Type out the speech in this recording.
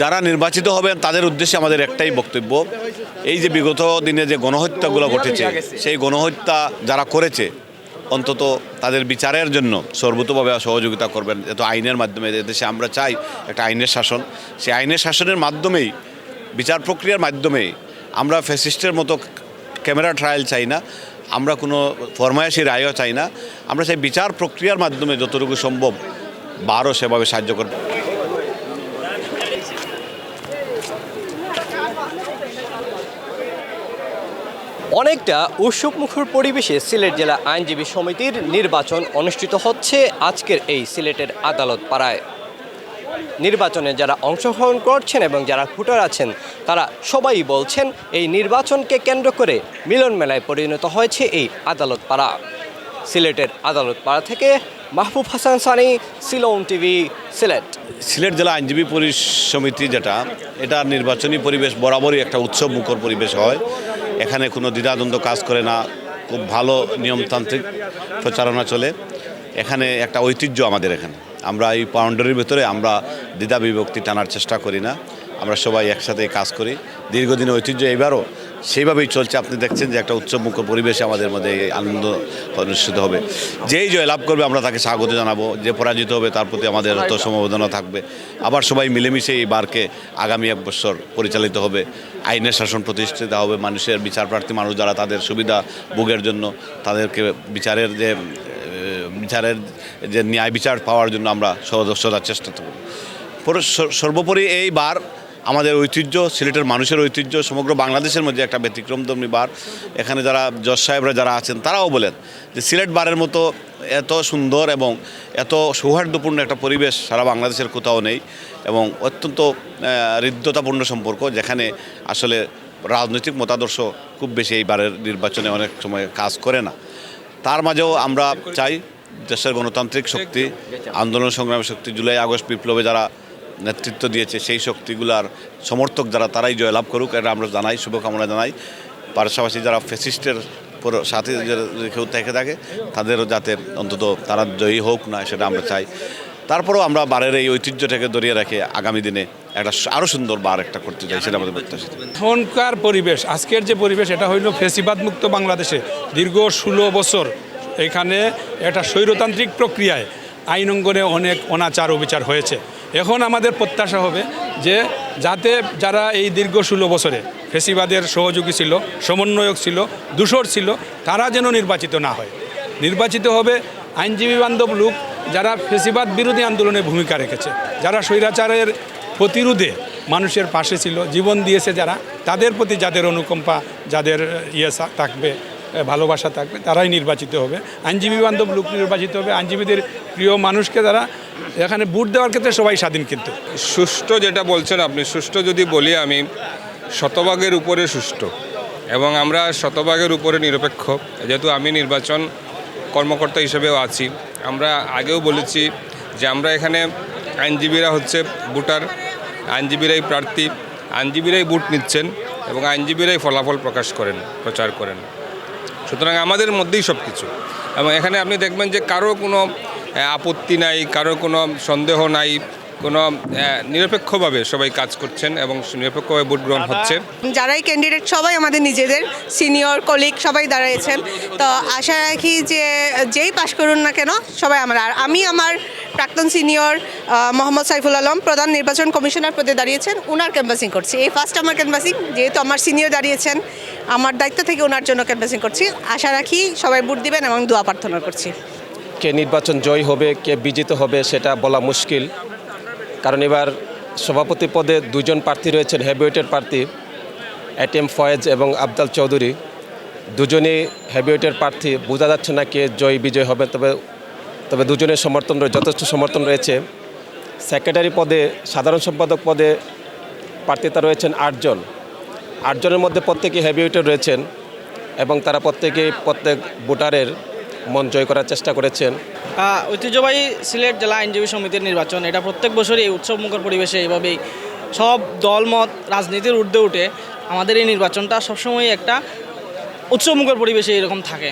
যারা নির্বাচিত হবেন তাদের উদ্দেশ্যে আমাদের একটাই বক্তব্য। এই যে বিগত দিনে যে গণহত্যাগুলো ঘটেছে, সেই গণহত্যা যারা করেছে, অন্তত তাদের বিচারের জন্য সর্বতভাবে সহযোগিতা করবেন। এত আইনের মাধ্যমে দেশে আমরা চাই একটা আইনের শাসন। সেই আইনের শাসনের মাধ্যমেই, বিচার প্রক্রিয়ার মাধ্যমেই আমরা ফ্যাসিস্টের মতো ক্যামেরা ট্রায়াল চাই না, আমরা কোনো ফরমায়াসি রায়ও চাই না। আমরা চাই বিচার প্রক্রিয়ার মাধ্যমে যতটুকু সম্ভব বারও সেভাবে সাহায্য করব। অনেকটা উৎসবমুখর পরিবেশে সিলেট জেলা আইনজীবী সমিতির নির্বাচন অনুষ্ঠিত হচ্ছে আজকের এই সিলেটের আদালত পাড়ায়। নির্বাচনে যারা অংশগ্রহণ করছেন এবং যারা ভোটার আছেন, তারা সবাই বলছেন এই নির্বাচনকে কেন্দ্র করে মিলন মেলায় পরিণত হয়েছে এই আদালত পাড়া। সিলেটের আদালত পাড়া থেকে মাহবুব হাসান সানি, সিলোন টিভি, সিলেট। সিলেট জেলা আইনজীবী পরিষ সমিতি যেটা, এটা নির্বাচনী পরিবেশ বরাবরই একটা উৎসব মুখর পরিবেশ হয়। এখানে কোনো দ্বিধাদ্বন্দ্ব কাজ করে না, খুব ভালো নিয়মতান্ত্রিক প্রচারণা চলে। এখানে একটা ঐতিহ্য আমাদের এখানে। আমরা এই পাউন্ডারির ভেতরে আমরা দ্বিধা বিভক্তি টানার চেষ্টা করি না। আমরা সবাই একসাথে কাজ করি। দীর্ঘদিন ঐতিহ্য এবারও সেইভাবেই চলছে। আপনি দেখছেন যে একটা উৎসবমুখ পরিবেশে আমাদের মধ্যে এই আনন্দ অনুষ্ঠিত হবে। যেই জয় লাভ করবে আমরা তাকে স্বাগত জানাব। যে পরাজিত হবে তার প্রতি আমাদের তো সমবেদনা থাকবে। আবার সবাই মিলেমিশে এই বারকে আগামী এক বছর পরিচালিত হবে। আইনের শাসন প্রতিষ্ঠিত হবে। মানুষের বিচার প্রার্থী মানুষ যারা তাদের সুবিধা ভোগের জন্য তাদেরকে বিচারের যে বিচারের যে ন্যায় বিচার পাওয়ার জন্য আমরা সদস্যতার চেষ্টা করব। সর্বোপরি এই বার আমাদের ঐতিহ্য, সিলেটের মানুষের ঐতিহ্য, সমগ্র বাংলাদেশের মধ্যে একটা ব্যতিক্রমধর্মী বার। এখানে যারা জজ সাহেবরা যারা আছেন, তারাও বলেন যে সিলেট বারের মতো এত সুন্দর এবং এত সৌহার্দ্যপূর্ণ একটা পরিবেশ সারা বাংলাদেশের কোথাও নেই এবং অত্যন্ত হৃদ্যতাপূর্ণ সম্পর্ক, যেখানে আসলে রাজনৈতিক মতাদর্শ খুব বেশি এই বারের নির্বাচনে অনেক সময় কাজ করে না। তার মাঝেও আমরা চাই দেশের গণতান্ত্রিক শক্তি, আন্দোলন সংগ্রামের শক্তি, জুলাই আগস্ট বিপ্লবে যারা নেতৃত্ব দিয়েছে, সেই শক্তিগুলার সমর্থক যারা তারাই জয়লাভ করুক, এটা আমরা জানাই, শুভকামনা জানাই। পাশাপাশি যারা ফেসিস্টের সাথে কেউ থেকে থাকে, তাদেরও যাতে অন্তত তারা জয়ী হোক না, সেটা আমরা চাই। তারপরেও আমরা বারের এই ঐতিহ্যটাকে ধরিয়ে রেখে আগামী দিনে একটা আরও সুন্দর বার একটা করতে চাই, সেটা আমাদের প্রত্যাশিত। এখনকার পরিবেশ, আজকের যে পরিবেশ, এটা হইল ফেসিবাদ মুক্ত বাংলাদেশে। দীর্ঘ ষোলো বছর এখানে একটা স্বৈরতান্ত্রিক প্রক্রিয়ায় আইন অঙ্গনে অনেক অনাচার অবিচার হয়েছে। এখন আমাদের প্রত্যাশা হবে যে যাতে যারা এই দীর্ঘ ষোলো বছরে ফেসিবাদের সহযোগী ছিল, সমন্বয়ক ছিল, দূষর ছিল, তারা যেন নির্বাচিত না হয়। নির্বাচিত হবে আইনজীবী বান্ধব লোক যারা ফেসিবাদ বিরোধী আন্দোলনে ভূমিকা রেখেছে, যারা স্বৈরাচারের প্রতিরোধে মানুষের পাশে ছিল, জীবন দিয়েছে যারা, তাদের প্রতি যাদের অনুকম্পা, যাদের ইয়ে থাকবে ভালোবাসা থাকবে, তারাই নির্বাচিত হবে। আইনজীবী বান্ধব লোক নির্বাচিত হবে, আইনজীবীদের প্রিয় মানুষকে তারা এখানে ভোট দেওয়ার ক্ষেত্রে সবাই স্বাধীন কিন্তু। সুষ্ঠু যেটা বলছেন আপনি, সুষ্ঠু যদি বলি আমি, শতভাগের উপরে সুষ্ঠু। এবং আমরা শতভাগের উপরে নিরপেক্ষ। যেহেতু আমি নির্বাচন কর্মকর্তা হিসেবেও আছি, আমরা আগেও বলেছি যে আমরা এখানে আইনজীবীরা হচ্ছে ভোটার, আইনজীবীরাই প্রার্থী, আইনজীবীরাই ভোট নিচ্ছেন এবং আইনজীবীরাই ফলাফল প্রকাশ করেন, প্রচার করেন। সুতরাং আমাদের মধ্যেই সব কিছু এবং এখানে আপনি দেখবেন যে কারও কোনো আপত্তি নাই কারও কোনো সন্দেহ নাই কোনো নিরপেক্ষভাবে সবাই কাজ করছেন এবং নিরপেক্ষভাবে ভোট গ্রহণ হচ্ছে। যারাই ক্যান্ডিডেট সবাই আমাদের নিজেদের সিনিয়র কলিগ সবাই দাঁড়িয়েছেন তো আশা রাখি যে যেই পাশ করুন না কেন সবাই আমরা আর আমি আমার প্রাক্তন সিনিয়র মোহাম্মদ সাইফুল আলম প্রধান নির্বাচন কমিশনার পদে দাঁড়িয়েছেন ওনার ক্যাম্পাসিং করছি। এই ফার্স্ট আমার ক্যাম্পাসিং যেহেতু আমার সিনিয়র দাঁড়িয়েছেন আমার দায়িত্ব থেকে ওনার জন্য ক্যাম্পাসিং করছি। আশা রাখি সবাই ভোট দিবেন এবং দোয়া প্রার্থনা করছি। কে নির্বাচন জয় হবে, কে বিজিত হবে সেটা বলা মুশকিল। কারণ এবার সভাপতি পদে দুজন প্রার্থী রয়েছেন, হেভিওয়েটের প্রার্থী এটিএম ফয়েজ এবং আবদাল চৌধুরী। দুজনেই হেভিওয়েটের প্রার্থী, বোঝা যাচ্ছে না কে জয়, বিজয় হবে, তবে তবে দুজনের সমর্থন যথেষ্ট সমর্থন রয়েছে। সেক্রেটারি পদে, সাধারণ সম্পাদক পদে প্রার্থীতা রয়েছেন আটজন। আটজনের মধ্যে প্রত্যেকেই হেভিওয়েটের রয়েছেন এবং তারা প্রত্যেকেই প্রত্যেক ভোটারের মন জয় করার চেষ্টা করেছেন। ঐতিহ্যবাহী সিলেট জেলা আইনজীবী সমিতির নির্বাচন, এটা প্রত্যেক বছরই এই উৎসবমুখর পরিবেশে এইভাবেই সব দলমত, রাজনীতির ঊর্ধ্বে উঠে আমাদের এই নির্বাচনটা সবসময় একটা উৎসবমুখর পরিবেশে এরকম থাকে।